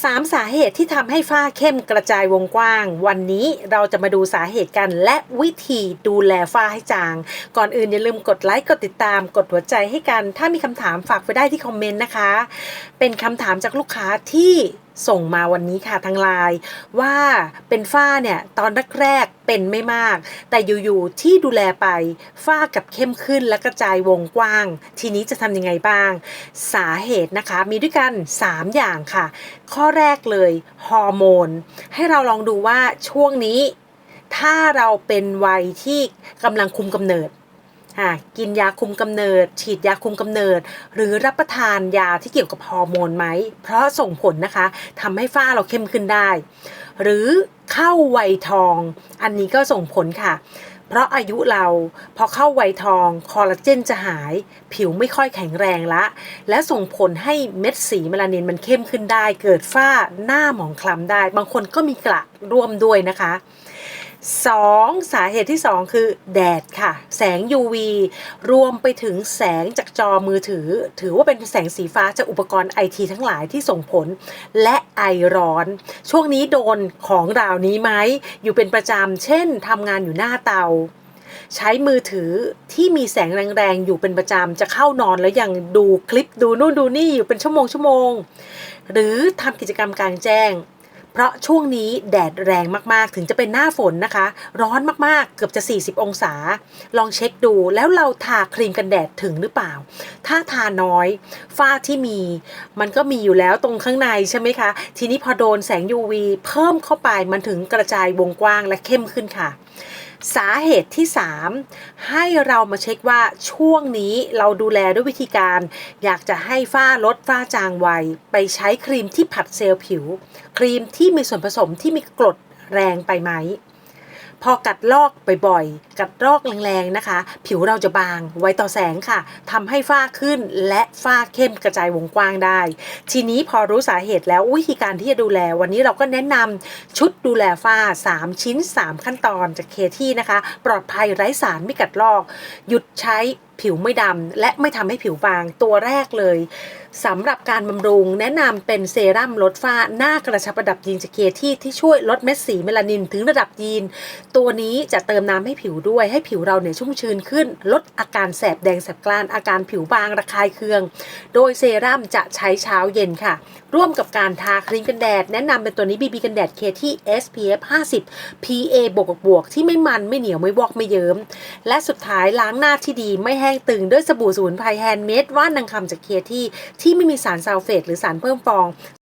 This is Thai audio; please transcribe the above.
3 สาเหตุที่ทำให้ฝ้าเข้มกระจายวงกว้าง วันนี้เราจะมาดูสาเหตุกัน และวิธีดูแลฝ้าให้จาง ก่อนอื่นอย่าลืมกดไลค์ กดติดตาม กดหัวใจให้กัน ถ้ามีคำถามฝากไว้ได้ที่คอมเมนต์นะคะ เป็นคำถามจากลูกค้าที่ส่งมาวันนี้ค่ะทางไลน์ว่าเป็นฝ้าเนี่ย ตอนแรกๆเป็นไม่มาก แต่อยู่ๆที่ดูแลไปฝ้ากับเข้มขึ้นและกระจายวงกว้าง ทีนี้จะทำยังไงบ้าง สาเหตุนะคะ มีด้วยกัน 3 อย่างค่ะ ข้อแรกเลยฮอร์โมน ให้เราลองดูว่าช่วงนี้ ถ้าเราเป็นวัยที่กำลังคุมกำเนิด กินยาคุมกำเนิด ฉีดยาคุมกำเนิด หรือรับประทานยาที่เกี่ยวกับฮอร์โมนไหม เพราะส่งผลนะคะทำให้ฝ้าเราเข้มขึ้นได้ หรือเข้าวัยทอง อันนี้ก็ส่งผลค่ะ เพราะอายุเราพอเข้าวัยทองคอลลาเจนจะหาย ผิวไม่ค่อยแข็งแรงละ และส่งผลให้เม็ดสีเมลานินมันเข้มขึ้นได้ เกิดฝ้าหน้าหมองคล้ำได้ บางคนก็มีกระร่วมด้วยนะคะ 2. สาเหตุที่ 2 คือแดดค่ะ แสง UV รวมไปถึงแสงจากจอมือถือ ถือว่าเป็นแสงสีฟ้าจากอุปกรณ์ไอทีทั้งหลายที่ส่งผล และไอร้อน ช่วงนี้โดนของราวนี้ไหม อยู่เป็นประจำ เช่นทำงานอยู่หน้าเตาใช้มือถือที่มีแสงแรงๆ อยู่เป็นประจำ จะเข้านอนแล้วยังดูคลิปดูนู่นดูนี่อยู่เป็นชั่วโมงชั่วโมง หรือทำกิจกรรมกลางแจ้ง เพราะช่วงนี้แดดแรงมากๆ ถึงจะเป็นหน้าฝนนะคะ ร้อนมากๆ เกือบจะ 40 องศา ลองเช็คดูแล้วเราทาครีมกันแดดถึงหรือเปล่า ถ้าทาน้อย ฝ้าที่มี มันก็มีอยู่แล้วตรงข้างในใช่ไหมคะ ทีนี้พอโดนแสง UV เพิ่มเข้าไปมันถึงกระจายวงกว้างและเข้มขึ้นค่ะ สาเหตุที่ 3 ให้เรามาเช็คว่าช่วงนี้เราดูแลด้วยวิธีการ อยากจะให้ฝ้าลดฝ้าจางไว ไปใช้ครีมที่ผัดเซลล์ผิว ครีมที่มีส่วนผสมที่มีกรดแรงไปไหม พอกัดลอกบ่อยกัดลอกแรงๆนะคะ ผิวเราจะบางไวต่อแสงค่ะทำให้ฝ้าขึ้นและฝ้าเข้มกระจายวงกว้างได้ ทีนี้พอรู้สาเหตุแล้ววิธีการที่จะดูแล วันนี้เราก็แนะนำชุดดูแลฝ้า 3 ชิ้น 3 ขั้นตอนจากเคที่นะคะ ปลอดภัยไร้สารไม่กัดลอก หยุดใช้ผิวไม่ดำและไม่ทำให้ผิวบางตัวแรกเลยสำหรับการบำรุงแนะนำเป็นเซรั่มลดฝ้าหน้ากระชับระดับยีนจากเคที่ที่ช่วยลดเม็ดสีเมลานินถึงระดับยีน ตัวนี้จะเติมน้ำให้ผิวด้วยให้ผิวเราเนี่ยชุ่มชื้นขึ้น ลดอาการแสบแดงแสบกล้านอาการผิวบางระคายเคือง โดยเซรั่มจะใช้เช้าเย็นค่ะ ร่วมกับการทาครีมกันแดด แนะนำเป็นตัวนี้ BB กันแดดเคที่ SPF 50 PA บวกบวกที่ไม่มันไม่เหนียวไม่วอกไม่เยิ้ม และสุดท้ายล้างหน้าที่ดีไม่แห้งตึงด้วยสบู่สมุนไพรแฮนด์เมดว่านนางคำจากเคที่ที่ไม่มีสารซัลเฟตหรือสารเพิ่มฟอง